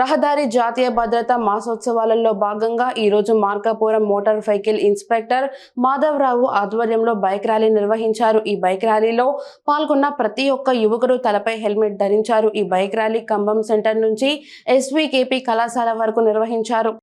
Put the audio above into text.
రహదారి జాతీయ భద్రత మాసోత్సవాలలో భాగంగా ఈరోజు Markapuram motor cycle inspector Madhava Rao ఆధ్వర్యంలో బైక్ ర్యాలీ నిర్వహించారు. ఈ బైక్ ర్యాలీలో పాల్గొన్న ప్రతి ఒక్క యువకుడు తలపై హెల్మెట్ ధరించారు. ఈ బైక్ ర్యాలీ కంబం సెంటర్ నుంచి ఎస్వీకేపీ కళాశాల వరకు నిర్వహించారు.